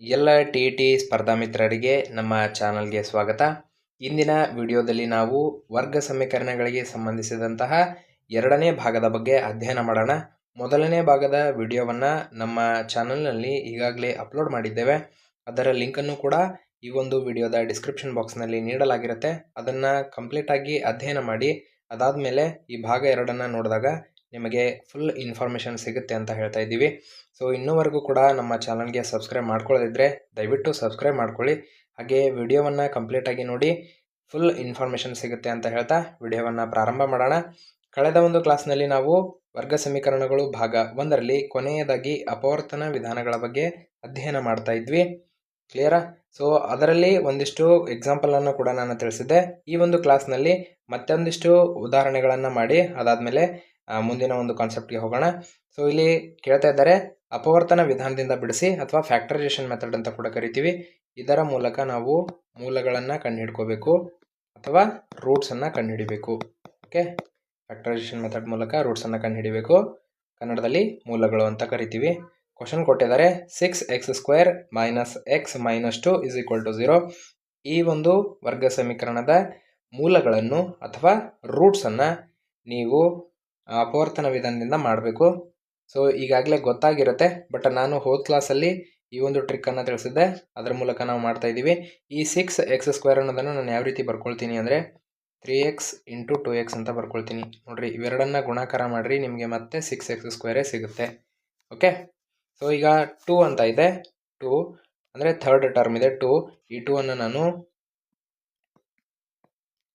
ಎಲ್ಲ T T ಸ್ಪರ್ಧಾ ಮಿತ್ರರಿಗೆ ನಮ್ಮ ಚಾನಲ್ಗೆ ಸ್ವಾಗತ. ಇಂದಿನ ವಿಡಿಯೋದಲ್ಲಿ ನಾವು ವರ್ಗ ಸಮೀಕರಣಗಳಿಗೆ ಸಂಬಂಧಿಸಿದಂತಹ ಎರಡನೇ ಭಾಗದ ಬಗ್ಗೆ ಅಧ್ಯಯನ ಮಾಡೋಣ. ಮೊದಲನೇ ಭಾಗದ ವಿಡಿಯೋವನ್ನು ನಮ್ಮ ಚಾನಲ್ನಲ್ಲಿ ಈಗಾಗಲೇ ಅಪ್ಲೋಡ್ ಮಾಡಿದ್ದೇವೆ. ಅದರ ಲಿಂಕನ್ನು ಕೂಡ ಈ ಒಂದು ವಿಡಿಯೋದ ಡಿಸ್ಕ್ರಿಪ್ಷನ್ ಬಾಕ್ಸ್ನಲ್ಲಿ ನೀಡಲಾಗಿರುತ್ತೆ. ಅದನ್ನು ಕಂಪ್ಲೀಟಾಗಿ ಅಧ್ಯಯನ ಮಾಡಿ, ಅದಾದಮೇಲೆ ಈ ಭಾಗ ಎರಡನ್ನು ನೋಡಿದಾಗ ನಿಮಗೆ ಫುಲ್ ಇನ್ಫಾರ್ಮೇಷನ್ ಸಿಗುತ್ತೆ ಅಂತ ಹೇಳ್ತಾ ಇದ್ದೀವಿ. ಸೊ ಇನ್ನೂವರೆಗೂ ಕೂಡ ನಮ್ಮ ಚಾನಲ್ಗೆ ಸಬ್ಸ್ಕ್ರೈಬ್ ಮಾಡ್ಕೊಳ್ಳೋದಿದ್ರೆ ದಯವಿಟ್ಟು ಸಬ್ಸ್ಕ್ರೈಬ್ ಮಾಡ್ಕೊಳ್ಳಿ. ಹಾಗೆ ವಿಡಿಯೋವನ್ನು ಕಂಪ್ಲೀಟಾಗಿ ನೋಡಿ ಫುಲ್ ಇನ್ಫಾರ್ಮೇಷನ್ ಸಿಗುತ್ತೆ ಅಂತ ಹೇಳ್ತಾ ವಿಡಿಯೋವನ್ನು ಪ್ರಾರಂಭ ಮಾಡೋಣ. ಕಳೆದ ಒಂದು ಕ್ಲಾಸ್ನಲ್ಲಿ ನಾವು ವರ್ಗ ಸಮೀಕರಣಗಳು ಭಾಗ ಒಂದರಲ್ಲಿ ಕೊನೆಯದಾಗಿ ಅಪವರ್ತನ ವಿಧಾನಗಳ ಬಗ್ಗೆ ಅಧ್ಯಯನ ಮಾಡ್ತಾ ಇದ್ವಿ. ಕ್ಲಿಯರಾ ಸೊ ಅದರಲ್ಲಿ ಒಂದಿಷ್ಟು ಎಕ್ಸಾಂಪಲನ್ನು ಕೂಡ ನಾನು ತಿಳಿಸಿದ್ದೆ. ಈ ಒಂದು ಕ್ಲಾಸ್ನಲ್ಲಿ ಮತ್ತೊಂದಿಷ್ಟು ಉದಾಹರಣೆಗಳನ್ನು ಮಾಡಿ, ಅದಾದಮೇಲೆ ಮುಂದಿನ ಒಂದು ಕಾನ್ಸೆಪ್ಟ್ಗೆ ಹೋಗೋಣ. ಸೊ ಇಲ್ಲಿ ಕೇಳ್ತಾ ಇದ್ದಾರೆ, ಅಪವರ್ತನ ವಿಧಾನದಿಂದ ಬಿಡಿಸಿ ಅಥವಾ ಫ್ಯಾಕ್ಟರೈಸೇಷನ್ ಮೆಥಡ್ ಅಂತ ಕೂಡ ಕರಿತೀವಿ. ಇದರ ಮೂಲಕ ನಾವು ಮೂಲಗಳನ್ನು ಕಂಡುಹಿಡ್ಕೋಬೇಕು ಅಥವಾ ರೂಟ್ಸನ್ನು ಕಂಡುಹಿಡಿಬೇಕು. ಓಕೆ ಫ್ಯಾಕ್ಟರೈಸೇಷನ್ ಮೆಥಡ್ ಮೂಲಕ ರೂಟ್ಸನ್ನು ಕಂಡುಹಿಡಿಬೇಕು. ಕನ್ನಡದಲ್ಲಿ ಮೂಲಗಳು ಅಂತ ಕರಿತೀವಿ. ಕ್ವಶನ್ ಕೊಟ್ಟಿದ್ದಾರೆ six x square minus x minus two is equal to zero ಈ ಒಂದು ವರ್ಗ ಸಮೀಕರಣದ ಮೂಲಗಳನ್ನು ಅಥವಾ ರೂಟ್ಸನ್ನು ನೀವು ಅಪವರ್ತನ ವಿಧಾನದಿಂದ ಮಾಡಬೇಕು. ಸೊ ಈಗಾಗಲೇ ಗೊತ್ತಾಗಿರುತ್ತೆ ಬಟ್ ನಾನು ಹೋದ ಕ್ಲಾಸಲ್ಲಿ ಈ ಒಂದು ಟ್ರಿಕ್ಕನ್ನು ತಿಳಿಸಿದ್ದೆ. ಅದರ ಮೂಲಕ ನಾವು ಮಾಡ್ತಾ ಇದ್ದೀವಿ. ಈ ಸಿಕ್ಸ್ ಎಕ್ಸ್ ಸ್ಕ್ವೇರ್ ಅನ್ನೋದನ್ನು ನಾನು ಯಾವ ರೀತಿ ಬರ್ಕೊಳ್ತೀನಿ ಅಂದರೆ three x into two x ಅಂತ ಬರ್ಕೊಳ್ತೀನಿ. ನೋಡಿರಿ, ಇವೆರಡನ್ನ ಗುಣಾಕಾರ ಮಾಡಿರಿ, ನಿಮಗೆ ಮತ್ತೆ ಸಿಕ್ಸ್ ಎಕ್ಸ್ ಸ್ಕ್ವೇರೇ ಸಿಗುತ್ತೆ. ಓಕೆ ಸೊ ಈಗ ಟೂ ಅಂತ ಇದೆ. ಟೂ ಅಂದರೆ ಥರ್ಡ್ ಟರ್ಮ್ ಇದೆ. ಟೂ ಈ ಟೂ ಅನ್ನು ನಾನು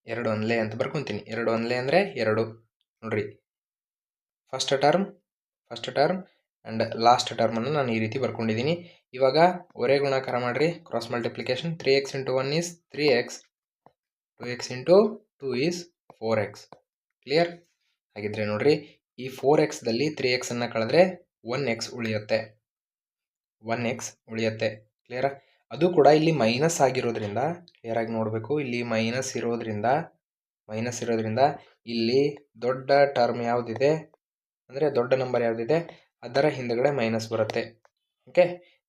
ಎರಡು ಒಂದ್ಲೇ ಅಂತ ಬರ್ಕೊತೀನಿ. ಎರಡು ಒಂದ್ಲೇ ಅಂದರೆ ಎರಡು. ನೋಡ್ರಿ first term first term and last ಟರ್ಮನ್ನು ನಾನು ಈ ರೀತಿ ಬರ್ಕೊಂಡಿದ್ದೀನಿ. ಇವಾಗ ಒರೇ ಗುಣಾಕಾರ ಮಾಡಿರಿ. Cross multiplication three x into one is three x two x into two is four x clear ಹಾಗಿದ್ರೆ ನೋಡಿರಿ, ಈ ಫೋರ್ ಎಕ್ಸ್ದಲ್ಲಿ ತ್ರೀ ಎಕ್ಸನ್ನು ಕಳೆದ್ರೆ ಒನ್ ಎಕ್ಸ್ ಉಳಿಯುತ್ತೆ. ಒನ್ ಎಕ್ಸ್ ಉಳಿಯುತ್ತೆ. ಕ್ಲಿಯರ ಅದು ಕೂಡ ಇಲ್ಲಿ ಮೈನಸ್ ಆಗಿರೋದ್ರಿಂದ ಕ್ಲಿಯರಾಗಿ ನೋಡಬೇಕು. ಇಲ್ಲಿ ಮೈನಸ್ ಇರೋದ್ರಿಂದ ಮೈನಸ್ ಇರೋದ್ರಿಂದ ಇಲ್ಲಿ ದೊಡ್ಡ ಟರ್ಮ್ ಯಾವುದಿದೆ? ಅಂದರೆ ದೊಡ್ಡ ನಂಬರ್ ಯಾವುದಿದೆ, ಅದರ ಹಿಂದುಗಡೆ ಮೈನಸ್ ಬರುತ್ತೆ. ಓಕೆ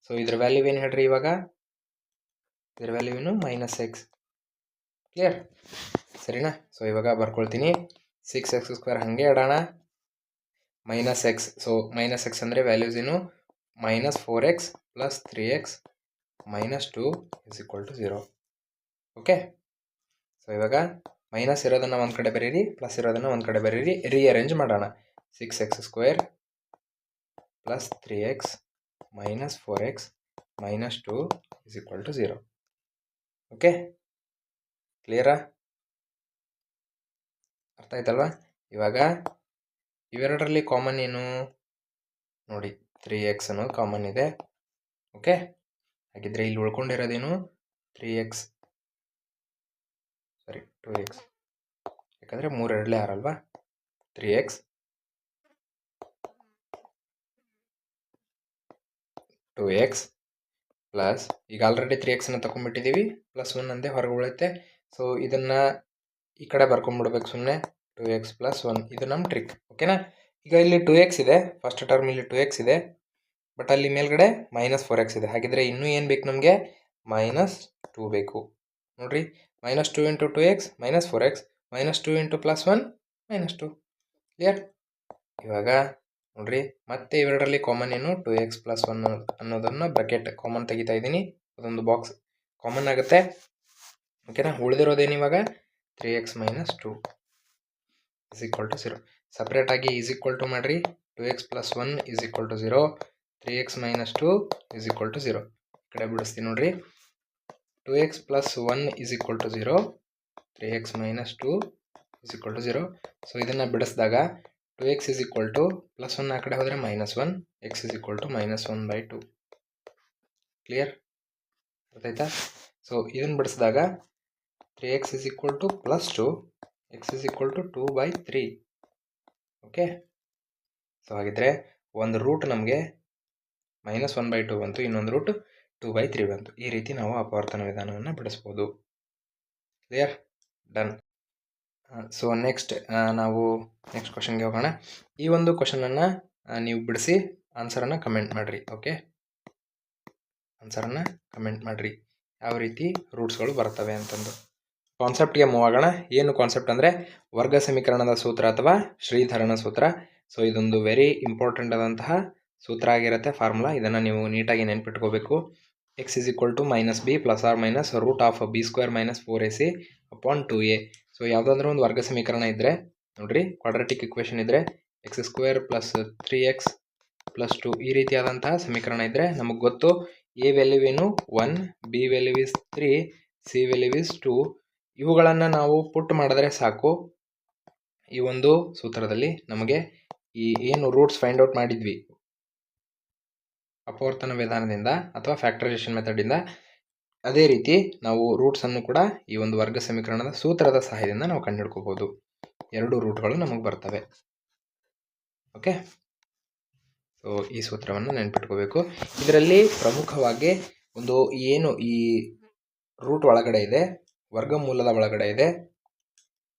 ಸೊ ಇದ್ರ ವ್ಯಾಲ್ಯೂ ಏನು ಹೇಳ್ರಿ ಇವಾಗ? ಇದ್ರ ವ್ಯಾಲ್ಯೂ ಏನು? ಮೈನಸ್ ಎಕ್ಸ್ ಕ್ಲಿಯರ್ ಸರಿನಾ? ಸೊ ಇವಾಗ ಬರ್ಕೊಳ್ತೀನಿ. ಸಿಕ್ಸ್ ಎಕ್ಸ್ ಸ್ಕ್ವೇರ್ ಹಾಗೆ ಇಡೋಣ minus x so minus x ಅಂದರೆ ವ್ಯಾಲ್ಯೂಸ್ ಏನು? Minus four x plus three x minus two is equal to zero okay so ಇವಾಗ ಮೈನಸ್ ಇರೋದನ್ನು ಒಂದು ಕಡೆ ಬರೀರಿ ಪ್ಲಸ್ ಇರೋದನ್ನು ಒಂದು ಕಡೆ ಬರೀರಿ ರೀಅರೇಂಜ್ ಮಾಡೋಣ. Six x square plus three x minus four x minus two is equal to zero okay ಕ್ಲಿಯರಾ ಅರ್ಥ ಆಯ್ತಲ್ವಾ? ಇವಾಗ ಇವೆರಡರಲ್ಲಿ ಕಾಮನ್ ಏನು? ನೋಡಿ ತ್ರೀ ಎಕ್ಸ್ ಅನ್ನೋದು ಕಾಮನ್ ಇದೆ. ಓಕೆ ಹಾಗಿದ್ರೆ ಇಲ್ಲಿ ಉಳ್ಕೊಂಡಿರೋದೇನು? Three x sorry two x ಯಾಕಂದರೆ ಮೂರೆರಡಲೇ ಆರಲ್ವಾ three x two x plus ಈಗ ಆಲ್ರೆಡಿ ತ್ರೀ ಎಕ್ಸನ್ನು ತೊಗೊಂಡ್ಬಿಟ್ಟಿದ್ದೀವಿ ಪ್ಲಸ್ ಒನ್ ಅಂದೇ ಹೊರಗೆ ಉಳಿಯುತ್ತೆ. ಸೊ ಇದನ್ನು ಈ ಕಡೆ ಬರ್ಕೊಂಡ್ಬಿಡ್ಬೇಕು ಸುಮ್ಮನೆ ಟು ಎಕ್ಸ್ ಪ್ಲಸ್ ಒನ್ ಇದು ನಮ್ಮ ಟ್ರಿಕ್ ಓಕೆನಾ ಈಗ ಇಲ್ಲಿ ಟು ಎಕ್ಸ್ ಇದೆ ಫಸ್ಟ್ ಟರ್ಮ್ ಇಲ್ಲಿ ಟು ಎಕ್ಸ್ ಇದೆ ಬಟ್ ಅಲ್ಲಿ ಮೇಲ್ಗಡೆ ಮೈನಸ್ ಫೋರ್ ಎಕ್ಸ್ ಇದೆ. ಹಾಗಿದ್ರೆ ಇನ್ನೂ ಏನು ಬೇಕು ನಮಗೆ? ಮೈನಸ್ ಟೂ ಬೇಕು. ನೋಡಿರಿ minus two into two x minus four x minus two into plus one minus two clear ಇವಾಗ ನೋಡಿರಿ, ಮತ್ತೆ ಇವೆರಡರಲ್ಲಿ ಕಾಮನ್ ಏನು? ಟು ಎಕ್ಸ್ ಪ್ಲಸ್ ಒನ್ ಅನ್ನೋದನ್ನು ಬ್ರಕೆಟ್ ಕಾಮನ್ ತೆಗಿತಾ ಇದ್ದೀನಿ. ಅದೊಂದು ಬಾಕ್ಸ್ ಕಾಮನ್ ಆಗುತ್ತೆ. ಓಕೆನಾ ಉಳಿದಿರೋದೇನು ಇವಾಗ? Three x minus two is equal to zero ಸಪ್ರೇಟಾಗಿ ಈಸ್ ಈಕ್ವಲ್ ಟು ಮಾಡಿರಿ. Two x plus one is equal to zero three x minus two is equal to zero ಈ ಕಡೆ ಬಿಡಿಸ್ತೀನಿ ನೋಡ್ರಿ. Two x plus one is equal to zero three x minus two is equal to zero so ಇದನ್ನು ಬಿಡಿಸಿದಾಗ two x is equal to plus one ಆ ಕಡೆ ಹೋದರೆ minus one x is equal to minus one by two clear ಗೊತ್ತಾಯ್ತಾ so ಇದನ್ನು ಬಿಡಿಸಿದಾಗ three x is equal to plus two x is equal to two by three okay so ಹಾಗಿದ್ರೆ ಒಂದು root ನಮಗೆ minus one by to ಬಂತು, ಇನ್ನೊಂದು root two by three ಬಂತು. ಈ ರೀತಿ ನಾವು ಅಪವರ್ತನ ವಿಧಾನವನ್ನು ಬಿಡಿಸ್ಬೋದು. ಕ್ಲಿಯರ್ ಡನ್ ಸೊ ನೆಕ್ಸ್ಟ್ ನಾವು ನೆಕ್ಸ್ಟ್ ಕ್ವಶನ್ಗೆ ಹೋಗೋಣ. ಈ ಒಂದು ಕ್ವಶನನ್ನು ನೀವು ಬಿಡಿಸಿ ಆನ್ಸರನ್ನು ಕಮೆಂಟ್ ಮಾಡಿರಿ ಓಕೆ ಆನ್ಸರನ್ನು ಕಮೆಂಟ್ ಮಾಡಿರಿ. ಯಾವ ರೀತಿ ರೂಟ್ಸ್ಗಳು ಬರ್ತವೆ ಅಂತಂದು. ಕಾನ್ಸೆಪ್ಟ್ಗೆ ಮೂವ್ ಆಗೋಣ. ಏನು ಕಾನ್ಸೆಪ್ಟ್ ಅಂದರೆ ವರ್ಗ ಸಮೀಕರಣದ ಸೂತ್ರ ಅಥವಾ ಶ್ರೀಧರನ ಸೂತ್ರ. ಸೊ ಇದೊಂದು ವೆರಿ ಇಂಪಾರ್ಟೆಂಟ್ ಆದಂತಹ ಸೂತ್ರ ಆಗಿರುತ್ತೆ ಫಾರ್ಮುಲಾ ಇದನ್ನು ನೀವು ನೀಟಾಗಿ ನೆನ್ಪಿಟ್ಕೋಬೇಕು. X is equal to minus b plus or minus root of b square minus four a c upon two a so ಯಾವುದಾದ್ರೂ ಒಂದು ವರ್ಗ ಸಮೀಕರಣ ಇದ್ದರೆ ನೋಡಿರಿ ಕ್ವಾಡ್ರಾಟಿಕ್ ಇಕ್ವೇಷನ್ ಇದ್ದರೆ x square plus three x plus two ಈ ರೀತಿಯಾದಂತಹ ಸಮೀಕರಣ ಇದ್ದರೆ ನಮಗೆ ಗೊತ್ತು ಎ ವ್ಯಾಲ್ಯೂ ಏನು one b value is three c value is two ಇವುಗಳನ್ನು ನಾವು ಪುಟ್ ಮಾಡಿದ್ರೆ ಸಾಕು. ಈ ಒಂದು ಸೂತ್ರದಲ್ಲಿ ನಮಗೆ ಈ ಏನು ರೂಟ್ಸ್ ಫೈಂಡ್ ಔಟ್ ಮಾಡಿದ್ವಿ. ಅಪವರ್ತನ ವಿಧಾನದಿಂದ ಅಥವಾ ಫ್ಯಾಕ್ಟರೈಸೇಷನ್ ಮೆಥಡಿಂದ ಅದೇ ರೀತಿ ನಾವು ರೂಟ್ಸನ್ನು ಕೂಡ ಈ ಒಂದು ವರ್ಗ ಸಮೀಕರಣದ ಸೂತ್ರದ ಸಹಾಯದಿಂದ ನಾವು ಕಂಡುಹಿಡ್ಕೋಬಹುದು. ಎರಡು ರೂಟ್ಗಳು ನಮಗೆ ಬರ್ತವೆ. ಓಕೆ ಸೊ ಈ ಸೂತ್ರವನ್ನು ನೆನ್ಪಿಟ್ಕೋಬೇಕು. ಇದರಲ್ಲಿ ಪ್ರಮುಖವಾಗಿ ಒಂದು ಏನು ಈ ರೂಟ್ ಒಳಗಡೆ ಇದೆ ವರ್ಗಮೂಲದ ಒಳಗಡೆ ಇದೆ,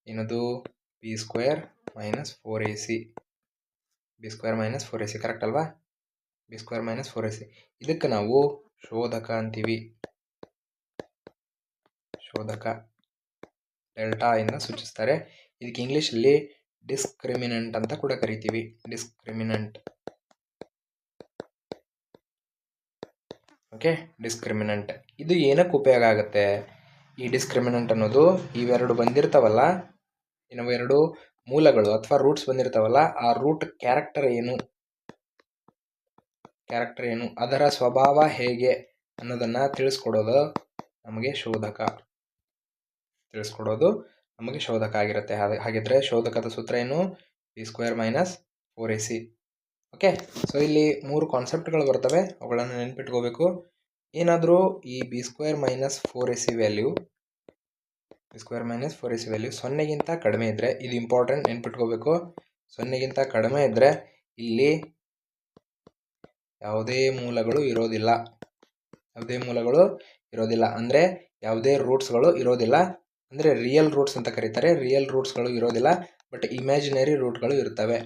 ಏನದು? B square minus four a c b square minus four a c correct ಅಲ್ವಾ? B square minus four a c ಇದಕ್ಕೆ ನಾವು ಶೋಧಕ ಅಂತೀವಿ. ಶೋಧಕ ಡೆಲ್ಟಾ ಇಂದ ಸೂಚಿಸ್ತಾರೆ. ಇದಕ್ಕೆ ಇಂಗ್ಲೀಷಲ್ಲಿ ಡಿಸ್ಕ್ರಿಮಿನೆಂಟ್ ಅಂತ ಕೂಡ ಕರಿತೀವಿ. ಡಿಸ್ಕ್ರಿಮಿನೆಂಟ್ ಓಕೆ ಡಿಸ್ಕ್ರಿಮಿನೆಂಟ್ ಇದು ಏನಕ್ಕೆ ಉಪಯೋಗ ಆಗುತ್ತೆ? ಈ ಡಿಸ್ಕ್ರಿಮಿನೆಂಟ್ ಅನ್ನೋದು ಇವೆರಡು ಬಂದಿರ್ತಾವಲ್ಲ? ಎರಡು ಮೂಲಗಳು ಅಥವಾ ರೂಟ್ಸ್ ಬಂದಿರ್ತಾವಲ್ಲ? ಆ ರೂಟ್ ಕ್ಯಾರೆಕ್ಟರ್ ಏನು? ಕ್ಯಾರೆಕ್ಟರ್ ಏನು? ಅದರ ಸ್ವಭಾವ ಹೇಗೆ ಅನ್ನೋದನ್ನು ತಿಳಿಸ್ಕೊಡೋದು ನಮಗೆ ಶೋಧಕ. ತಿಳಿಸ್ಕೊಡೋದು ನಮಗೆ ಶೋಧಕ ಆಗಿರುತ್ತೆ. ಹಾಗಿದ್ರೆ ಶೋಧಕದ ಸೂತ್ರ ಏನು? B square minus four a c okay so ಇಲ್ಲಿ ಮೂರು ಕಾನ್ಸೆಪ್ಟ್ಗಳು ಬರ್ತವೆ. ಅವುಗಳನ್ನು ನೆನ್ಪಿಟ್ಕೋಬೇಕು. ಏನಾದರೂ ಈ b square minus four a c value b square minus four a c value ಸೊನ್ನೆಗಿಂತ ಕಡಿಮೆ ಇದ್ದರೆ ಇದು ಇಂಪಾರ್ಟೆಂಟ್ ನೆನ್ಪಿಟ್ಕೋಬೇಕು. ಸೊನ್ನೆಗಿಂತ ಕಡಿಮೆ ಇದ್ದರೆ ಇಲ್ಲಿ ಯಾವುದೇ ಮೂಲಗಳು ಇರೋದಿಲ್ಲ. ಯಾವುದೇ ಮೂಲಗಳು ಇರೋದಿಲ್ಲ. ಅಂದರೆ ಯಾವುದೇ ರೂಟ್ಸ್ಗಳು ಇರೋದಿಲ್ಲ. ಅಂದರೆ ರಿಯಲ್ ರೂಟ್ಸ್ ಅಂತ ಕರೀತಾರೆ. ರಿಯಲ್ ರೂಟ್ಸ್ಗಳು ಇರೋದಿಲ್ಲ ಬಟ್ ಇಮ್ಯಾಜಿನರಿ ರೂಟ್ಗಳು ಇರ್ತವೆ.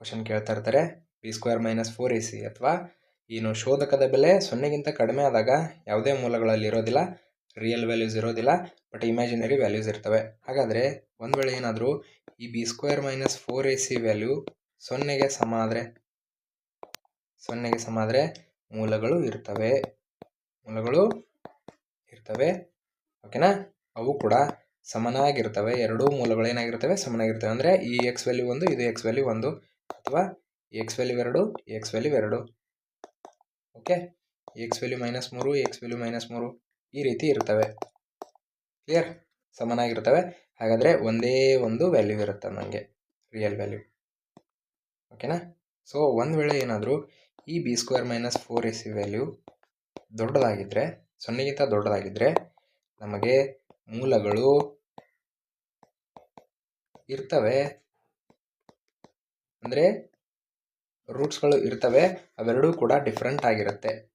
ಕ್ವಶನ್ ಕೇಳ್ತಾ ಇರ್ತಾರೆ. B square minus four a c ಅಥವಾ ಏನು ಶೋಧಕದ ಬೆಲೆ ಸೊನ್ನೆಗಿಂತ ಕಡಿಮೆ ಆದಾಗ ಯಾವುದೇ ಮೂಲಗಳಲ್ಲಿ ಇರೋದಿಲ್ಲ ರಿಯಲ್ ವ್ಯಾಲ್ಯೂಸ್ ಇರೋದಿಲ್ಲ ಬಟ್ ಇಮ್ಯಾಜಿನರಿ ವ್ಯಾಲ್ಯೂಸ್ ಇರ್ತವೆ. ಹಾಗಾದರೆ ಒಂದು ವೇಳೆ ಏನಾದರೂ ಈ b square minus four a c value ಸೊನ್ನೆಗೆ ಸಮ ಆದರೆ, ಸೊನ್ನೆಗೆ ಸಮ ಆದರೆ ಮೂಲಗಳು ಇರ್ತವೆ. ಮೂಲಗಳು ಇರ್ತವೆ ಓಕೆನಾ? ಅವು ಕೂಡ ಸಮನಾಗಿರ್ತವೆ ಎರಡೂ ಮೂಲಗಳು ಏನಾಗಿರ್ತವೆ ಸಮನಾಗಿರ್ತವೆ ಅಂದರೆ ಈ ಎಕ್ಸ್ ವ್ಯಾಲ್ಯೂ ಒಂದು, ಇದು ಎಕ್ಸ್ ವ್ಯಾಲ್ಯೂ ಒಂದು ಅಥವಾ ಎಕ್ಸ್ ವ್ಯಾಲ್ಯೂ ಎರಡು ಎಕ್ಸ್ ವ್ಯಾಲ್ಯೂ ಎರಡು. ಓಕೆ? ಎಕ್ಸ್ ವ್ಯಾಲ್ಯೂ ಮೈನಸ್ ಮೂರು ಎಕ್ಸ್ ವ್ಯಾಲ್ಯೂ ಮೈನಸ್ ಮೂರು ಈ ರೀತಿ ಇರ್ತವೆ ಕ್ಲಿಯರ್ ಸಮನಾಗಿರ್ತವೆ ಹಾಗಾದರೆ ಒಂದೇ ಒಂದು ವ್ಯಾಲ್ಯೂ ಇರುತ್ತೆ ನನಗೆ ರಿಯಲ್ ವ್ಯಾಲ್ಯೂ ಓಕೆನಾ? ಸೊ ಒಂದು ವೇಳೆ ಏನಾದರೂ ಈ b square minus four a c value ದೊಡ್ಡದಾಗಿದ್ದರೆ ಸೊನ್ನೆಗಿಂತ ದೊಡ್ಡದಾಗಿದ್ದರೆ ನಮಗೆ ಮೂಲಗಳು ಇರ್ತವೆ. ಅಂದರೆ ರೂಟ್ಸ್ಗಳು ಇರ್ತವೆ. ಅವೆರಡೂ ಕೂಡ ಡಿಫ್ರೆಂಟ್ ಆಗಿರುತ್ತೆ.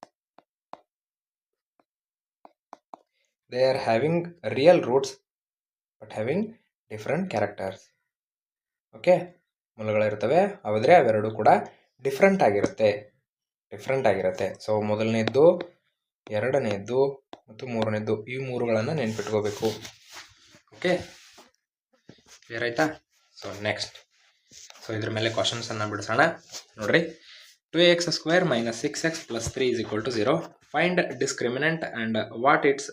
They are having real roots, but having different characters. Okay? ಮೂಲಗಳಿರ್ತವೆ ಆದರೆ ಅವೆರಡೂ ಕೂಡ ಡಿಫ್ರೆಂಟ್ ಆಗಿರುತ್ತೆ. ಡಿಫ್ರೆಂಟ್ ಆಗಿರುತ್ತೆ. ಸೊ, ಮೊದಲನೇದ್ದು ಎರಡನೇದ್ದು ಮತ್ತು ಮೂರನೇದ್ದು ಈ ಮೂರುಗಳನ್ನು ನೆನ್ಪಿಟ್ಕೋಬೇಕು. ಓಕೆ ಕ್ಲಿಯರ್ ಆಯ್ತಾ? ಸೊ ನೆಕ್ಸ್ಟ್ ಸೊ ಇದ್ರ ಮೇಲೆ ಕ್ವಶನ್ಸನ್ನು ಬಿಡಿಸೋಣ. ನೋಡ್ರಿ. Two x square minus six x plus three is equal to zero find discriminant and what it's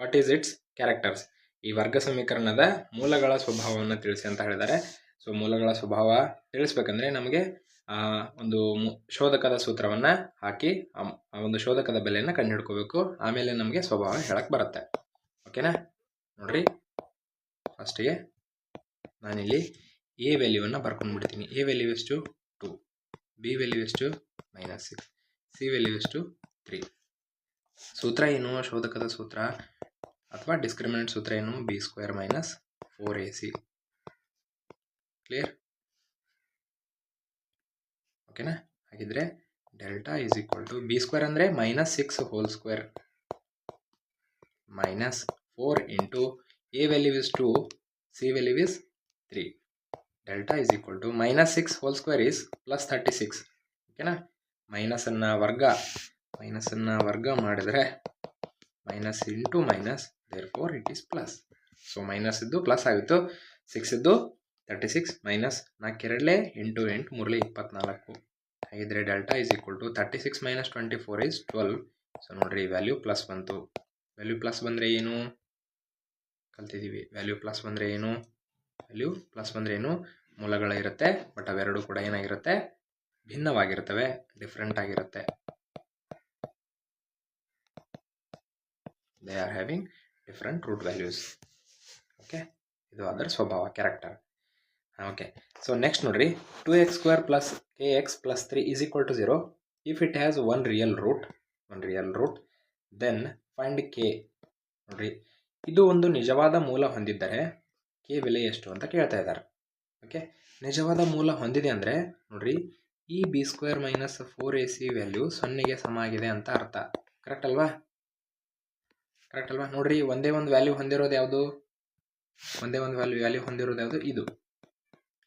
what is its characters ಈ ವರ್ಗ ಸಮೀಕರಣದ ಮೂಲಗಳ ಸ್ವಭಾವವನ್ನು ತಿಳಿಸಿ ಅಂತ ಹೇಳಿದ್ದಾರೆ. ಸೊ ಮೂಲಗಳ ಸ್ವಭಾವ ತಿಳಿಸ್ಬೇಕಂದ್ರೆ ನಮಗೆ ಒಂದು ಶೋಧಕದ ಸೂತ್ರವನ್ನು ಹಾಕಿ, ಆ ಒಂದು ಶೋಧಕದ ಬೆಲೆಯನ್ನು ಕಂಡುಹಿಡ್ಕೋಬೇಕು. ಆಮೇಲೆ ನಮಗೆ ಸ್ವಭಾವ ಹೇಳಕ್ಕೆ ಬರುತ್ತೆ. ಓಕೆನಾ? ನೋಡ್ರಿ. ಫಸ್ಟಿಗೆ ನಾನಿಲ್ಲಿ ಎ ವ್ಯಾಲ್ಯೂವನ್ನು ಬರ್ಕೊಂಡ್ಬಿಡ್ತೀನಿ. ಎ ವ್ಯಾಲ್ಯೂ ಎಷ್ಟು? ಟು. ಬಿ ವ್ಯಾಲ್ಯೂ ಎಷ್ಟು? Minus six. ಸಿ ವ್ಯಾಲ್ಯೂ ಎಷ್ಟು? ತ್ರೀ. ಸೂತ್ರ ಏನು? ಶೋಧಕದ ಸೂತ್ರ ಅಥವಾ ಡಿಸ್ಕ್ರಿಮಿನೆಂಟ್ ಸೂತ್ರ ಏನು? B square minus four a c. Clear? ಓಕೆನಾ? ಹಾಗಿದ್ರೆ delta is equal to b square ಅಂದರೆ minus six whole square. Minus four into a value is two c value is three. Delta is equal to minus six whole square is plus thirty six. ಓಕೆನಾ? ಮೈನಸನ್ನು ವರ್ಗ ಮೈನಸನ್ನು ವರ್ಗ ಮಾಡಿದರೆ minus into minus therefore it is plus so minus ಇದ್ದು plus ಆಗಿತ್ತು six ಇದ್ದು thirty six minus ನಾಲ್ಕೆರಡಲೇ ಎಂಟು ಎಂಟು ಮೂರಲೇ ಇಪ್ಪತ್ನಾಲ್ಕು. ಹಾಗಿದ್ರೆ delta is equal to thirty six minus twenty four is twelve so ನೋಡಿರಿ ವ್ಯಾಲ್ಯೂ ಪ್ಲಸ್ ಬಂತು. ವ್ಯಾಲ್ಯೂ ಪ್ಲಸ್ ಬಂದರೆ ಏನು? ಕಲ್ತಿದ್ದೀವಿ ವ್ಯಾಲ್ಯೂ ಪ್ಲಸ್ ಬಂದರೆ ಏನು? ವ್ಯಾಲ್ಯೂ ಪ್ಲಸ್ ಬಂದರೆ ಏನು? ಮೂಲಗಳಿರುತ್ತೆ ಬಟ್ ಅವೆರಡು ಕೂಡ ಏನಾಗಿರುತ್ತೆ? ಭಿನ್ನವಾಗಿರ್ತವೆ ಡಿಫ್ರೆಂಟ್ ಆಗಿರುತ್ತೆ. They are having different root values okay ಇದು ಅದರ ಸ್ವಭಾವ ಕ್ಯಾರೆಕ್ಟರ್ ಓಕೆ ಸೊ ನೆಕ್ಸ್ಟ್ ನೋಡ್ರಿ. Two x square plus k x plus three is equal to zero if it has one real root one real root then find k ನೋಡ್ರಿ. ಇದು ಒಂದು ನಿಜವಾದ ಮೂಲ ಹೊಂದಿದ್ದರೆ ಕೆ ಬೆಲೆ ಎಷ್ಟು ಅಂತ ಕೇಳ್ತಾ ಇದ್ದಾರೆ. ಓಕೆ ನಿಜವಾದ ಮೂಲ ಹೊಂದಿದೆ ಅಂದರೆ, ನೋಡ್ರಿ, ಈ b square minus four a c value ಸೊನ್ನೆಗೆ ಸಮ ಆಗಿದೆ ಅಂತ ಅರ್ಥ. ಕರೆಕ್ಟ್ ಅಲ್ವಾ? ಕರೆಕ್ಟ್ ಅಲ್ವಾ? ನೋಡ್ರಿ, ಒಂದೇ ಒಂದು ವ್ಯಾಲ್ಯೂ ಹೊಂದಿರೋದು ಯಾವುದು? ಒಂದೇ ಒಂದು ವ್ಯಾಲ್ಯೂ ವ್ಯಾಲ್ಯೂ ಹೊಂದಿರೋದು ಯಾವುದು? ಇದು.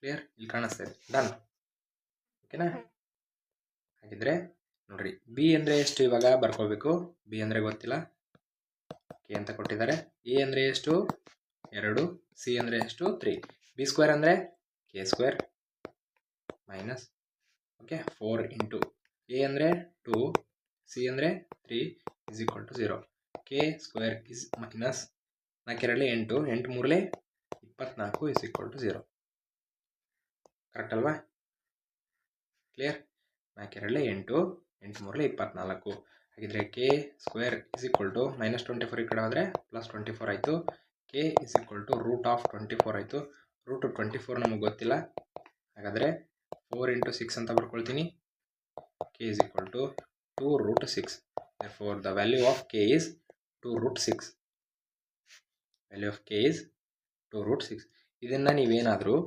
ಕ್ಲಿಯರ್ ಇಲ್ಲಿ ಕಾಣಿಸ್ತಾ ಇದೆ. ಡನ್ ಓಕೆನಾ ಹಾಗಿದ್ರೆ ನೋಡ್ರಿ ಬಿ ಅಂದರೆ ಎಷ್ಟು ಇವಾಗ ಬರ್ಕೋಬೇಕು ಬಿ ಅಂದರೆ ಗೊತ್ತಿಲ್ಲ. ಕೆ ಅಂತ ಕೊಟ್ಟಿದ್ದಾರೆ. ಎ ಅಂದರೆ ಎಷ್ಟು? ಎರಡು. ಸಿ ಅಂದರೆ ಎಷ್ಟು? ತ್ರೀ ಬಿ ಸ್ಕ್ವೇರ್ ಅಂದರೆ? K square minus okay four into a ಅಂದರೆ ಟೂ ಸಿ ಅಂದರೆ three is equal to zero k square is minus ನಾಲ್ಕೆರಡಲೆ ಎಂಟು ಎಂಟು ಮೂರಲೆ ಇಪ್ಪತ್ನಾಲ್ಕು is equal to zero correct ಅಲ್ವಾ ಕ್ಲಿಯರ್ ನಾಲ್ಕೆರಡಲೆ ಎಂಟು ಎಂಟು ಮೂರಲೆ ಇಪ್ಪತ್ನಾಲ್ಕು. ಹಾಗಿದ್ರೆ k square is equal to minus twenty four ಈ ಕಡೆ ಆದರೆ ಪ್ಲಸ್ ಟ್ವೆಂಟಿ ಫೋರ್ ಆಯಿತು. K is equal to root of twenty four ಆಯಿತು. ರೂಟ್ ಟ್ವೆಂಟಿ ಫೋರ್ ನಮಗೆ ಗೊತ್ತಿಲ್ಲ. ಹಾಗಾದರೆ ಫೋರ್ ಇಂಟು ಸಿಕ್ಸ್ ಅಂತ ಬರ್ಕೊಳ್ತೀನಿ. K is equal to two root six for the value of k is two root six value of k is two root six ಇದನ್ನು ನೀವೇನಾದರೂ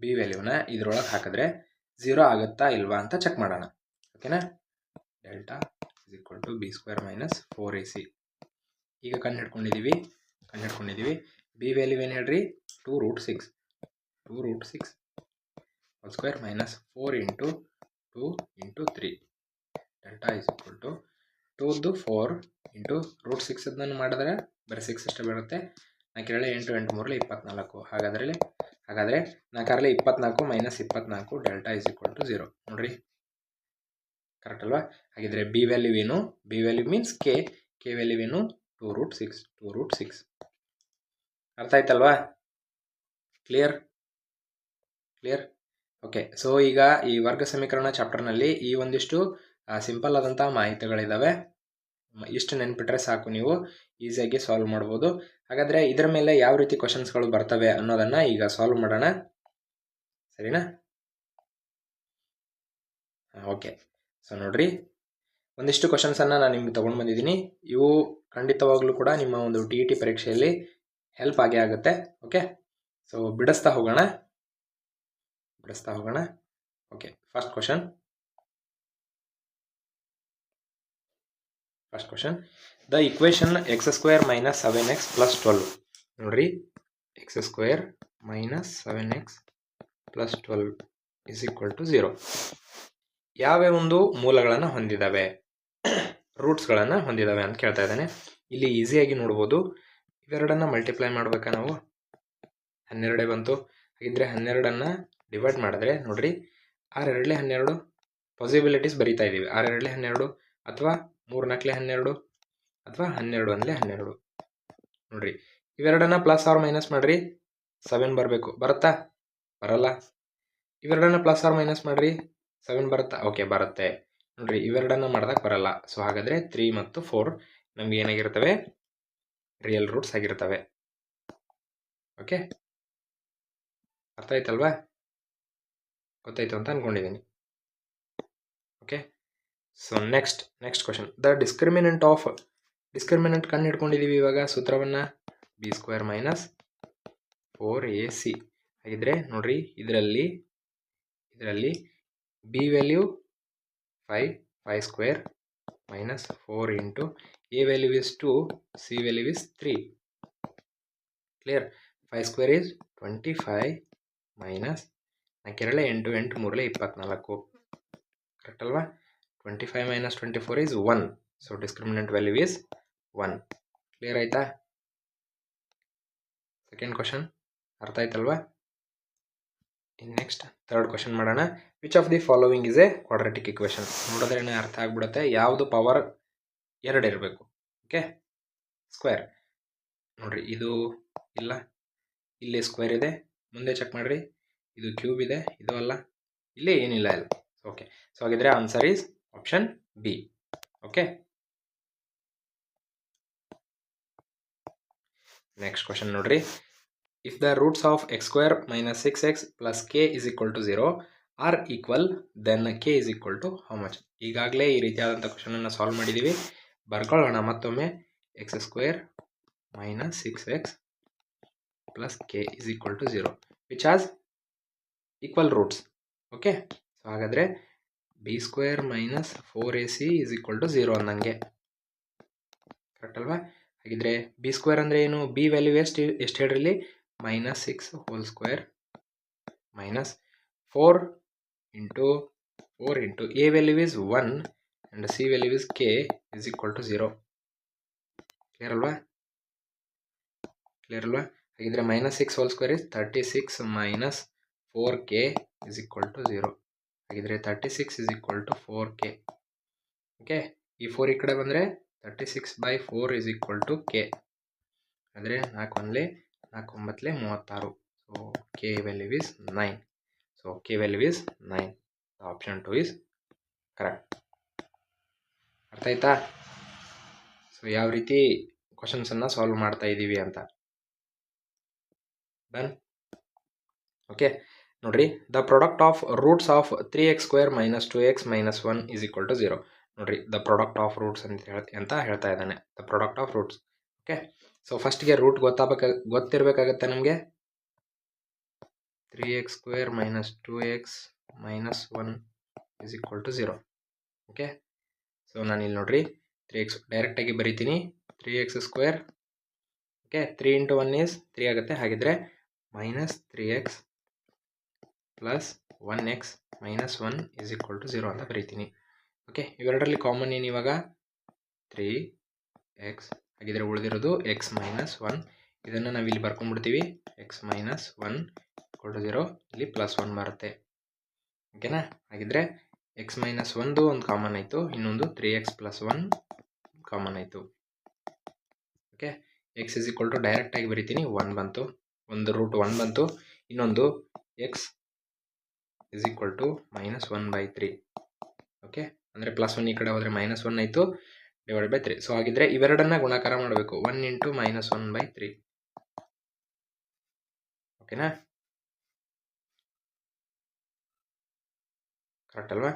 B ವ್ಯಾಲ್ಯೂನ ಇದ್ರೊಳಗೆ ಹಾಕಿದ್ರೆ zero ಆಗುತ್ತಾ ಇಲ್ವಾ ಅಂತ ಚೆಕ್ ಮಾಡೋಣ. ಓಕೆನಾ delta is equal to b square minus four a c ಈಗ ಕಂಡು ಹಿಡ್ಕೊಂಡಿದ್ದೀವಿ ಕಂಡು ಹಿಡ್ಕೊಂಡಿದ್ದೀವಿ ಬಿ ವ್ಯಾಲ್ಯೂ ಏನು ಹೇಳ್ರಿ? Two root six two root six whole square minus four into two into three delta is equal to ಟೂದ್ದು four into root six ಅದನ್ನು ಮಾಡಿದ್ರೆ, ಬರೀ ಸಿಕ್ಸ್ ಅಷ್ಟೇ ಬರುತ್ತೆ ಕೇಳಿ ಎಂಟು ಎಂಟು ಮೂರಲ್ಲಿ ಇಪ್ಪತ್ನಾಲ್ಕು. ಹಾಗಾದರೆ ಹಾಗಾದರೆ ನಾಲ್ಕಾರಲೆ ಇಪ್ಪತ್ನಾಲ್ಕು ಮೈನಸ್ ಇಪ್ಪತ್ನಾಲ್ಕು delta is equal to zero ನೋಡಿರಿ. ಕರೆಕ್ಟ್ ಅಲ್ವಾ? ಹಾಗಿದ್ರೆ ಬಿ ವ್ಯಾಲ್ಯೂ ಏನು? B value means k k value ಏನು? Two root six two root six ಅರ್ಥ ಆಯ್ತಲ್ವಾ? ಕ್ಲಿಯರ್ ಕ್ಲಿಯರ್ ಓಕೆ ಸೊ ಈಗ ಈ ವರ್ಗ ಸಮೀಕರಣ ಚಾಪ್ಟರ್ನಲ್ಲಿ ಈ ಒಂದಿಷ್ಟು ಸಿಂಪಲ್ ಆದಂಥ ಮಾಹಿತಿಗಳಿದ್ದಾವೆ ಇಷ್ಟು ನೆನ್ಪಿಟ್ರೆ ಸಾಕು ನೀವು, ಈಸಿಯಾಗಿ ಸಾಲ್ವ್ ಮಾಡ್ಬೋದು. ಹಾಗಾದರೆ ಇದರ ಮೇಲೆ ಯಾವ ರೀತಿ ಕ್ವಶನ್ಸ್ಗಳು ಬರ್ತವೆ ಅನ್ನೋದನ್ನು ಈಗ ಸಾಲ್ವ್ ಮಾಡೋಣ. ಸರಿನಾ? ಓಕೆ ಸೊ ನೋಡ್ರಿ. ಒಂದಿಷ್ಟು ಕ್ವಶನ್ಸನ್ನು ನಾನು ನಿಮ್ಗೆ ತೊಗೊಂಡು ಬಂದಿದ್ದೀನಿ. ಇವು ಖಂಡಿತವಾಗ್ಲೂ ಕೂಡ ನಿಮ್ಮ ಒಂದು ಟಿ ಇ ಟಿ ಪರೀಕ್ಷೆಯಲ್ಲಿ ಹೆಲ್ಪ್ ಆಗೇ ಆಗುತ್ತೆ ಓಕೆ ಸೊ ಬಿಡಿಸ್ತಾ ಹೋಗೋಣ. ಬಿಡಿಸ್ತಾ ಹೋಗೋಣ. Okay first question first question the equation x square minus seven x plus twelve ನೋಡ್ರಿ. X square minus seven x plus twelve is equal to zero ಯಾವ್ಯಾವ ಒಂದು ಮೂಲಗಳನ್ನು ಹೊಂದಿದ್ದಾವೆ ರೂಟ್ಸ್ಗಳನ್ನು ಹೊಂದಿದ್ದಾವೆ ಅಂತ ಕೇಳ್ತಾ ಇದ್ದಾನೆ. ಇಲ್ಲಿ ಈಸಿಯಾಗಿ ನೋಡ್ಬೋದು. ಇವೆರಡನ್ನು ಮಲ್ಟಿಪ್ಲೈ ಮಾಡಬೇಕಾ ನಾವು? ಹನ್ನೆರಡೇ ಬಂತು. ಹಾಗಿದ್ರೆ ಹನ್ನೆರಡನ್ನು ಡಿವೈಡ್ ಮಾಡಿದ್ರೆ ನೋಡ್ರಿ. ಆರೆರಡಲೆ ಹನ್ನೆರಡು. ಪಾಸಿಬಿಲಿಟೀಸ್ ಬರಿತಾ ಇದ್ದೀವಿ ಆರೆರಡಲೆ ಹನ್ನೆರಡು ಅಥವಾ ಮೂರು ನಾಲ್ಕಲೆ ಹನ್ನೆರಡು ಅಥವಾ ಹನ್ನೆರಡು ಅಂದಲೇ ಹನ್ನೆರಡು. ನೋಡ್ರಿ, ಇವೆರಡನ್ನ ಪ್ಲಸ್ ಆರ್ ಮೈನಸ್ ಮಾಡಿರಿ ಸೆವೆನ್ ಬರಬೇಕು. ಬರುತ್ತಾ? ಬರಲ್ಲ? ಇವೆರಡನ್ನ ಪ್ಲಸ್ ಆರ್ ಮೈನಸ್ ಮಾಡಿರಿ ಸೆವೆನ್ ಬರುತ್ತಾ? ಓಕೆ ಬರುತ್ತೆ. ನೋಡ್ರಿ, ಇವೆರಡನ್ನ ಮಾಡ್ದಾಗ ಬರಲ್ಲ. ಸೊ ಹಾಗಾದರೆ ತ್ರೀ ಮತ್ತು ಫೋರ್ ನಮ್ಗೆ ಏನಾಗಿರ್ತವೆ? ರಿಯಲ್ ರೂಟ್ಸ್ ಆಗಿರ್ತವೆ. ಓಕೆ ಅರ್ಥ ಆಯ್ತಲ್ವಾ? ಗೊತ್ತಾಯ್ತು ಅಂತ ಅಂದ್ಕೊಂಡಿದ್ದೀನಿ okay so next next question the discriminant of discriminant ಕಂಡು ಹಿಡ್ಕೊಂಡಿದ್ದೀವಿ ಇವಾಗ, ಸೂತ್ರವನ್ನು b square minus four a c ಹಾಗಿದ್ರೆ ನೋಡ್ರಿ, ಇದರಲ್ಲಿ ಇದರಲ್ಲಿ b value five five square minus four into a value is two c value is three clear five square is twenty five minus ನಾಲ್ಕೆರಳೆ ಎಂಟು ಎಂಟು ಮೂರಲೆ ಇಪ್ಪತ್ನಾಲ್ಕು. ಕರೆಕ್ಟ್ ಅಲ್ವಾ? Twenty five minus twenty four is one so discriminant value is one clear ಆಯ್ತಾ? Second question ಅರ್ಥ ಆಯ್ತಲ್ವಾ? ಇನ್ನು next third question ಮಾಡೋಣ. Which of the following is a quadratic equation ನೋಡಿದ್ರೇ ಅರ್ಥ ಆಗ್ಬಿಡುತ್ತೆ. ಯಾವುದು ಪವರ್ ಎರಡು ಇರಬೇಕು. ಓಕೆ ಸ್ಕ್ವೇರ್ ನೋಡಿರಿ, ಇದು ಇಲ್ಲ. ಇಲ್ಲಿ ಸ್ಕ್ವೇರ್ ಇದೆ. ಮುಂದೆ ಚೆಕ್ ಮಾಡಿರಿ. ಇದು ಕ್ಯೂಬ್ ಇದೆ. ಇದು ಅಲ್ಲ. ಇಲ್ಲಿ ಏನಿಲ್ಲ ಇಲ್ಲ ಓಕೆ ಸೊ ಹಾಗಿದ್ರೆ answer is option b okay next question ನೋಡ್ರಿ. If the roots of square minus six x plus k is equal to zero are equal then k is equal to how much ಈಗಾಗಲೇ ಈ ರೀತಿಯಾದಂಥ ಕ್ವಶನನ್ನು solve ಮಾಡಿದ್ದೀವಿ ಬರ್ಕೊಳ್ಳೋಣ ಮತ್ತೊಮ್ಮೆ. X square minus six x plus k is equal to zero which has equal roots okay so ಹಾಗಾದರೆ b square minus four a c is equal to zero ಅಂದಂಗೆ correct ಅಲ್ವಾ? ಹಾಗಿದ್ರೆ ಬಿ ಸ್ಕ್ವೇರ್ ಅಂದರೆ ಏನು? B value ಎಷ್ಟು ಎಷ್ಟು ಹೇಳ್ರಿ? Minus six whole square minus four into four into a value is one and c value is k is equal to zero clear ಅಲ್ವಾ? Clear ಅಲ್ವಾ? ಹಾಗಿದ್ರೆ minus six whole square is thirty six minus four k is equal to zero ಹಾಗಿದ್ರೆ thirty six is equal to four k okay ಈ four ಈ ಕಡೆ ಬಂದರೆ thirty six by four is equal to k ಅಂದರೆ ನಾಲ್ಕು ಒಂದಲೇ ನಾಲ್ಕು ಒಂಬತ್ತಲೇ ಮೂವತ್ತಾರು. So k value is nine so k value is nine option two is correct ಅರ್ಥ ಆಯ್ತಾ? ಸೊ ಯಾವ ರೀತಿ ಕ್ವಶನ್ಸನ್ನು ಸಾಲ್ವ್ ಮಾಡ್ತಾ ಇದ್ದೀವಿ ಅಂತ. ಡನ್ ಓಕೆ ನೋಡ್ರಿ the product of roots of three x square minus two x minus one is equal to zero ನೋಡ್ರಿ the product of roots ಅಂತ ಹೇಳ್ತಿ ಅಂತ ಹೇಳ್ತಾ ಇದ್ದಾನೆ. The product of roots okay so ಫಸ್ಟ್ಗೆ ರೂಟ್ ಗೊತ್ತಾಗಬೇಕ, ಗೊತ್ತಿರಬೇಕಾಗತ್ತೆ ನಮಗೆ? Three x square minus two x minus one is equal to zero okay so ನಾನು ಇಲ್ಲಿ ನೋಡ್ರಿ ತ್ರೀ ಎಕ್ಸ್ ಡೈರೆಕ್ಟಾಗಿ ಬರಿತೀನಿ. Three x square okay three into one is three ಆಗುತ್ತೆ. ಹಾಗಿದ್ರೆ minus three x plus one x minus one is equal to zero ಅಂತ ಬರೀತೀನಿ. Okay ಇವೆರಡರಲ್ಲಿ common ಏನು ಇವಾಗ? ತ್ರೀ ಎಕ್ಸ್ ಹಾಗಿದ್ರೆ ಉಳಿದಿರೋದು ಎಕ್ಸ್ ಮೈನಸ್ ಒನ್ ಇದನ್ನು ನಾವು ಇಲ್ಲಿ ಬರ್ಕೊಂಡ್ಬಿಡ್ತೀವಿ. X minus one equal to zero ಇಲ್ಲಿ ಪ್ಲಸ್ ಒನ್ ಬರುತ್ತೆ. ಓಕೆನಾ ಹಾಗಿದ್ರೆ ಎಕ್ಸ್ ಮೈನಸ್ ಒಂದು ಒಂದು ಕಾಮನ್ ಆಯಿತು. ಇನ್ನೊಂದು three x plus one common ಆಯಿತು. Okay x is equal to ಡೈರೆಕ್ಟಾಗಿ ಬರಿತೀನಿ. ಒನ್ ಬಂತು. ಒಂದು ರೂಟ್ ಒನ್ ಬಂತು. ಇನ್ನೊಂದು x is equal to minus one by three okay ಅಂದರೆ ಪ್ಲಸ್ ಒನ್ ಈ ಕಡೆ ಹೋದರೆ ಮೈನಸ್ ಒನ್ ಆಯಿತು ಡಿವೈಡ್ ಬೈ ತ್ರೀ ಸೊ ಹಾಗಿದ್ರೆ ಇವೆರಡನ್ನ ಗುಣಾಕಾರ ಮಾಡಬೇಕು. One into minus one by three ಓಕೆನಾ ಕರೆಕ್ಟ್ ಅಲ್ವಾ?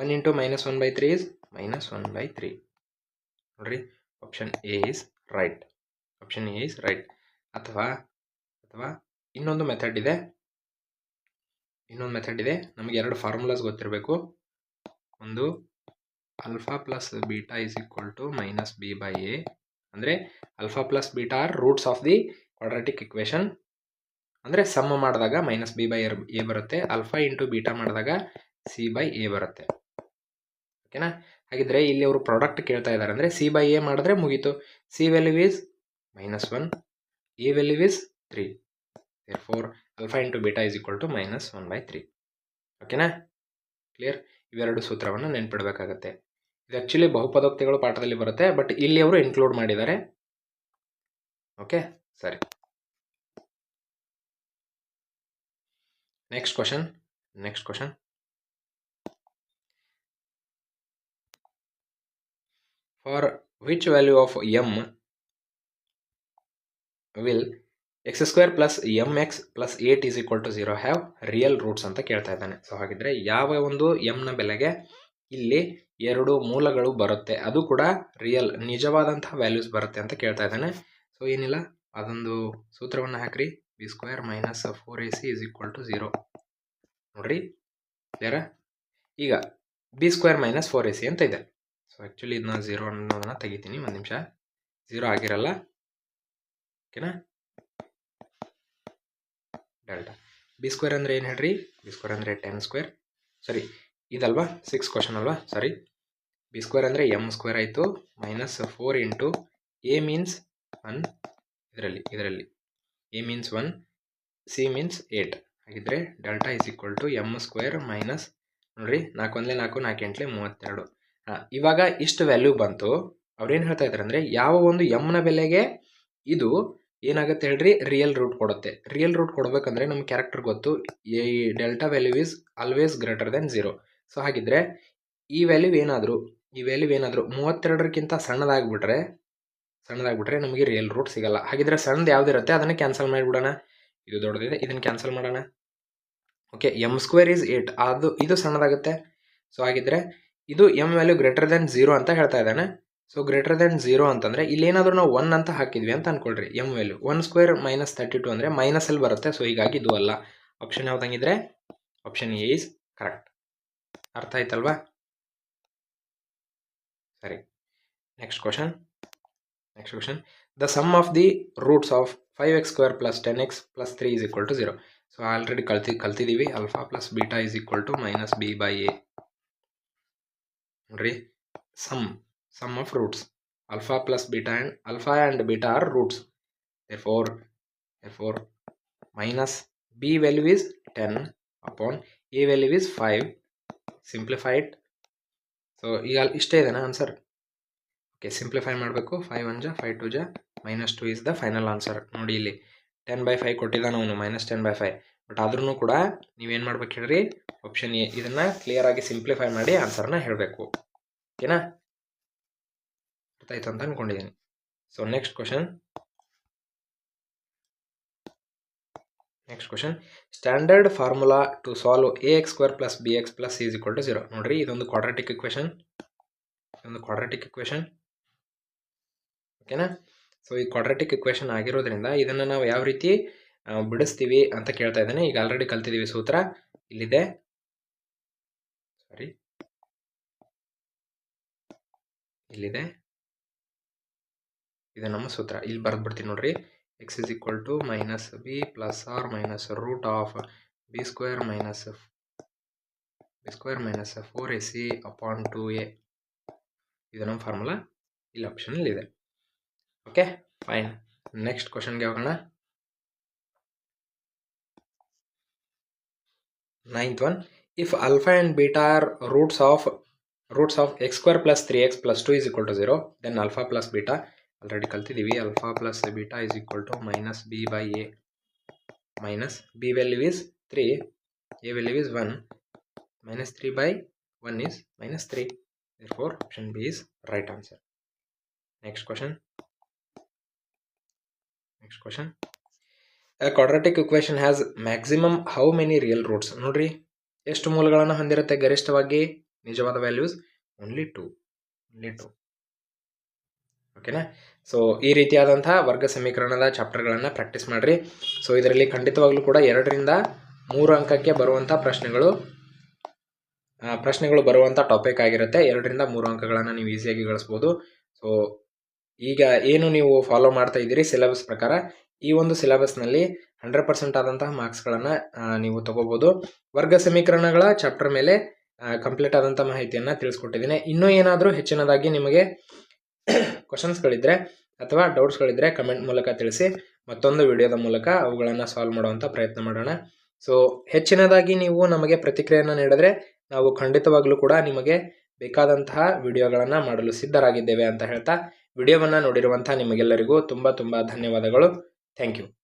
One into minus one by three is minus one by three ನೋಡ್ರಿ option a is right option a is right ಅಥವಾ ಅಥವಾ ಇನ್ನೊಂದು ಮೆಥಡ್ ಇದೆ. ಇನ್ನೊಂದು ಮೆಥಡ್ ಇದೆ. ನಮಗೆ ಎರಡು ಫಾರ್ಮುಲಾಸ್ ಗೊತ್ತಿರಬೇಕು. ಒಂದು alpha plus beta is equal to minus b by a ಅಂದರೆ alpha plus beta are roots of the quadratic equation ಅಂದರೆ ಸಮ್ ಮಾಡಿದಾಗ ಮೈನಸ್ ಬಿ ಬೈ ಎ ಬರುತ್ತೆ. ಅಲ್ಫಾ ಇಂಟು ಬೀಟಾ ಮಾಡಿದಾಗ ಸಿ ಬೈ ಎ ಬರುತ್ತೆ. ಓಕೆನಾ ಹಾಗಿದ್ರೆ ಇಲ್ಲಿ ಅವರು ಪ್ರಾಡಕ್ಟ್ ಕೇಳ್ತಾ ಇದ್ದಾರೆ ಅಂದರೆ ಸಿ ಬೈ ಎ ಮಾಡಿದ್ರೆ ಮುಗೀತು. C value is minus one a value is three four alpha into beta is equal to minus one by three ಓಕೆನಾ ಕ್ಲಿಯರ್ ಇವೆರಡು ಸೂತ್ರವನ್ನು ನೆನ್ಪಿಡಬೇಕಾಗತ್ತೆ. ಇದು ಆ್ಯಕ್ಚುಲಿ ಬಹುಪದೋಕ್ತಿಗಳು ಪಾಠದಲ್ಲಿ ಬರುತ್ತೆ ಬಟ್ ಇಲ್ಲಿ ಅವರು ಇನ್ಕ್ಲೂಡ್ ಮಾಡಿದ್ದಾರೆ. ಓಕೆ ಸರಿ. Next question next question for which value of m will x square plus m x plus eight is equal to zero have real roots ಅಂತ ಕೇಳ್ತಾ ಇದ್ದಾನೆ. ಸೊ ಹಾಗಿದ್ರೆ ಯಾವ ಒಂದು ಎಮ್ನ ಬೆಲೆಗೆ ಇಲ್ಲಿ ಎರಡು ಮೂಲಗಳು ಬರುತ್ತೆ, ಅದು ಕೂಡ ರಿಯಲ್ ನಿಜವಾದಂತಹ ವ್ಯಾಲ್ಯೂಸ್ ಬರುತ್ತೆ ಅಂತ ಕೇಳ್ತಾ ಇದ್ದಾನೆ. ಸೊ ಏನಿಲ್ಲ, ಅದೊಂದು ಸೂತ್ರವನ್ನು ಹಾಕ್ರಿ. B square minus four a c is equal to zero ನೋಡ್ರಿ ಕ್ಲಿಯರಾ ಈಗ b square minus four a c ಅಂತ ಇದೆ. ಸೊ ಆ್ಯಕ್ಚುಲಿ ಇದನ್ನ ಝೀರೋ ಅನ್ನೋದನ್ನು ತೆಗಿತೀನಿ, ಒಂದು ನಿಮಿಷ. ಝೀರೋ ಆಗಿರಲ್ಲ. ಓಕೆನಾ ಡೆಲ್ಟಾ. ಬಿ ಸ್ಕ್ವೇರ್ ಅಂದರೆ ಏನು ಹೇಳ್ರಿ? ಬಿ ಸ್ಕ್ವೇರ್ ಅಂದರೆ ಟೆನ್ ಸ್ಕ್ವೇರ್ ಸಾರಿ, ಇದಲ್ವಾ? ಸಿಕ್ಸ್ ಕ್ವಶನ್ ಅಲ್ವಾ? ಸಾರಿ. ಬಿ ಸ್ಕ್ವೇರ್ ಅಂದರೆ ಎಂ ಸ್ಕ್ವೇರ್ ಆಯಿತು. Minus four into a means one ಇದರಲ್ಲಿ ಇದರಲ್ಲಿ. A means one c means eight ಹಾಗಿದ್ರೆ delta is equal to m square minus ನೋಡ್ರಿ ನಾಲ್ಕು ಒಂದಲೇ ನಾಲ್ಕು ನಾಲ್ಕು ಎಂಟ್ಲೆ ಮೂವತ್ತೆರಡು ಇವಾಗ ಇಷ್ಟು ವ್ಯಾಲ್ಯೂ ಬಂತು. ಅವ್ರೇನು ಹೇಳ್ತಾ ಇದ್ದಾರೆ ಅಂದರೆ ಯಾವ ಒಂದು ಎಮ್ನ ಬೆಲೆಗೆ ಇದು ಏನಾಗುತ್ತೆ ಹೇಳ್ರಿ? ರಿಯಲ್ ರೂಟ್ ಕೊಡುತ್ತೆ. ರಿಯಲ್ ರೂಟ್ ಕೊಡಬೇಕಂದ್ರೆ ನಮ್ಮ ಕ್ಯಾರೆಕ್ಟರ್ ಗೊತ್ತು. ಈ delta value is always greater than zero so ಹಾಗಿದ್ರೆ ಈ ವ್ಯಾಲ್ಯೂ ಏನಾದರೂ, ಈ ವ್ಯಾಲ್ಯೂ ಏನಾದರೂ ಮೂವತ್ತೆರಡಕ್ಕಿಂತ ಸಣ್ಣದಾಗ್ಬಿಟ್ರೆ ಸಣ್ಣದಾಗ್ಬಿಟ್ರೆ ನಮಗೆ ರಿಯಲ್ ರೂಟ್ ಸಿಗಲ್ಲ. ಹಾಗಿದ್ರೆ ಸಣ್ಣದು ಯಾವ್ದಿರುತ್ತೆ? ಅದನ್ನು ಕ್ಯಾನ್ಸಲ್ ಮಾಡಿಬಿಡೋಣ. ಇದು ದೊಡ್ಡದಿದೆ ಇದನ್ನು ಕ್ಯಾನ್ಸಲ್ ಮಾಡೋಣ. Okay m square is eight ಅದು, ಇದು ಸಣ್ಣದಾಗುತ್ತೆ. ಸೊ ಹಾಗಿದ್ರೆ ಇದು m value greater than zero ಅಂತ ಹೇಳ್ತಾ ಇದ್ದಾನೆ. ಸೊ ಗ್ರೇಟರ್ ದೆನ್ ಝೀರೋ ಅಂತಂದರೆ ಇಲ್ಲೇನಾದರೂ ನಾವು ಒನ್ ಅಂತ ಹಾಕಿದ್ವಿ ಅಂತ ಅಂದ್ಕೊಳ್ರಿ m value one square minus thirty two ಅಂದರೆ ಮೈನಸಲ್ಲಿ ಬರುತ್ತೆ. ಸೊ ಹೀಗಾಗಿ ಇದು ಅಲ್ಲ. ಆಪ್ಷನ್ ಯಾವ್ದಂಗಿದ್ರೆ ಆಪ್ಷನ್ ಎ ಈಸ್ ಕರೆಕ್ಟ್ ಅರ್ಥ ಆಯ್ತಲ್ವಾ? ಸರಿ. Next question next question the sum of the roots of five x square plus ten x plus three is equal to zero so already ಕಲ್ತಿ ಕಲ್ತಿದ್ದೀವಿ alpha plus beta is equal to minus b by a ನೋಡ್ರಿ. Sum sum of roots. Alpha plus beta and, alpha and beta are roots. Therefore therefore, minus b value is 10 upon a value is 5 simplify it. So ಈಗ ಅಲ್ಲಿ ಇಷ್ಟೇ ಇದೆನಾ answer okay simplify ಮಾಡಬೇಕು. Five one ಜಾ five two ಜಾ minus two is the final answer ನೋಡಿ ಇಲ್ಲಿ ten by five ಕೊಟ್ಟಿದ್ದಾನೆ ಅವನು minus ten by five but ಆದ್ರೂ ಕೂಡ ನೀವೇನು ಮಾಡ್ಬೇಕು ಹೇಳ್ರಿ? ಆಪ್ಷನ್ ಎ ಇದನ್ನು ಕ್ಲಿಯರಾಗಿ ಸಿಂಪ್ಲಿಫೈ ಮಾಡಿ ಆನ್ಸರ್ನ ಹೇಳಬೇಕು. ಓಕೆನಾ ಆಯ್ತು ಅಂತ ಅನ್ಕೊಂಡಿದ್ದೀನಿ so next question next question standard formula to solve a x square plus b x plus is equal to zero ನೋಡ್ರಿ, ಇದೊಂದು ಕ್ವಾಡ್ರಾಟಿಕ್ ಇಕ್ವೇಶನ್ ಇದೊಂದು ಕ್ವಾಡ್ರಾಟಿಕ್ ಇಕ್ವೇಶನ್ ಓಕೆನಾ ಸೊ ಈ ಕ್ವಾಡ್ರಾಟಿಕ್ ಇಕ್ವೇಶನ್ ಆಗಿರೋದ್ರಿಂದ ಇದನ್ನು ನಾವು ಯಾವ ರೀತಿ ಬಿಡಿಸ್ತೀವಿ ಅಂತ ಕೇಳ್ತಾ ಇದ್ದೇನೆ. ಈಗ ಆಲ್ರೆಡಿ ಕಲ್ತಿದ್ದೀವಿ ಸೂತ್ರ. ಇಲ್ಲಿದೆ. ಸಾರಿ ಇಲ್ಲಿದೆ. ಇದು ನಮ್ಮ ಸೂತ್ರ. ಇಲ್ಲಿ ಬರೆದು ಬಿಡ್ತೀನಿ ನೋಡ್ರಿ x is equal to minus b plus or minus root of b square minus b square minus four a c upon two a ಇದು ನಮ್ಮ ಫಾರ್ಮುಲಾ ಇಲ್ಲಿ ಆಪ್ಷನಲ್ಲಿ ಇದೆ. ಓಕೆ ಫೈನ್ ನೆಕ್ಸ್ಟ್ ಕ್ವಶನ್ಗೆ ಹೋಗೋಣ. Ninth one if alpha and beta are roots of roots of x square plus three x plus two is equal to zero then alpha plus beta already ಕಲ್ತಿದ್ದೀವಿ alpha plus beta is equal to minus b by a minus b value is three a value is one minus three by one is minus three four option b is right answer next question next question quadratic equation has maximum how many real roots ನೋಡ್ರಿ, ಎಷ್ಟು ಮೂಲಗಳನ್ನು ಹೊಂದಿರುತ್ತೆ ಗರಿಷ್ಠವಾಗಿ? ನಿಜವಾದ values only two only two ಓಕೆನಾ so ಈ ರೀತಿಯಾದಂಥ ವರ್ಗ ಸಮೀಕರಣದ ಚಾಪ್ಟರ್ಗಳನ್ನು ಪ್ರಾಕ್ಟೀಸ್ ಮಾಡಿರಿ. ಸೊ ಇದರಲ್ಲಿ ಖಂಡಿತವಾಗ್ಲೂ ಕೂಡ ಎರಡರಿಂದ ಮೂರು ಅಂಕಕ್ಕೆ ಬರುವಂಥ ಪ್ರಶ್ನೆಗಳು ಪ್ರಶ್ನೆಗಳು ಬರುವಂಥ ಟಾಪಿಕ್ ಆಗಿರುತ್ತೆ. ಎರಡರಿಂದ ಮೂರು ಅಂಕಗಳನ್ನು ನೀವು ಈಸಿಯಾಗಿ ಗಳಿಸ್ಬೋದು. ಸೊ ಈಗ ಏನು ನೀವು ಫಾಲೋ ಮಾಡ್ತಾ ಇದ್ದೀರಿ ಸಿಲೆಬಸ್ ಪ್ರಕಾರ? ಈ ಒಂದು ಸಿಲೆಬಸ್ನಲ್ಲಿ ಹಂಡ್ರೆಡ್ ಪರ್ಸೆಂಟ್ ಆದಂತಹ ಮಾರ್ಕ್ಸ್ಗಳನ್ನು ನೀವು ತಗೋಬೋದು. ವರ್ಗ ಸಮೀಕರಣಗಳ ಚಾಪ್ಟರ್ ಮೇಲೆ ಕಂಪ್ಲೀಟ್ ಆದಂಥ ಮಾಹಿತಿಯನ್ನು ತಿಳಿಸ್ಕೊಟ್ಟಿದ್ದೀನಿ. ಇನ್ನೂ ಏನಾದರೂ ಹೆಚ್ಚಿನದಾಗಿ ನಿಮಗೆ ಕ್ವಶನ್ಸ್ಗಳಿದ್ದರೆ ಅಥವಾ ಡೌಟ್ಸ್ಗಳಿದ್ದರೆ ಕಮೆಂಟ್ ಮೂಲಕ ತಿಳಿಸಿ ಮತ್ತೊಂದು ವಿಡಿಯೋದ ಮೂಲಕ ಅವುಗಳನ್ನು ಸಾಲ್ವ್ ಮಾಡುವಂಥ ಪ್ರಯತ್ನ ಮಾಡೋಣ. ಸೊ ಹೆಚ್ಚಿನದಾಗಿ ನೀವು ನಮಗೆ ಪ್ರತಿಕ್ರಿಯೆಯನ್ನು ನೀಡಿದ್ರೆ ನಾವು ಖಂಡಿತವಾಗಲೂ ಕೂಡ ನಿಮಗೆ ಬೇಕಾದಂತಹ ವಿಡಿಯೋಗಳನ್ನು ಮಾಡಲು ಸಿದ್ಧರಾಗಿದ್ದೇವೆ ಅಂತ ಹೇಳ್ತಾ ವಿಡಿಯೋವನ್ನು ನೋಡಿರುವಂಥ ನಿಮಗೆಲ್ಲರಿಗೂ ತುಂಬ ತುಂಬ ಧನ್ಯವಾದಗಳು. Thank you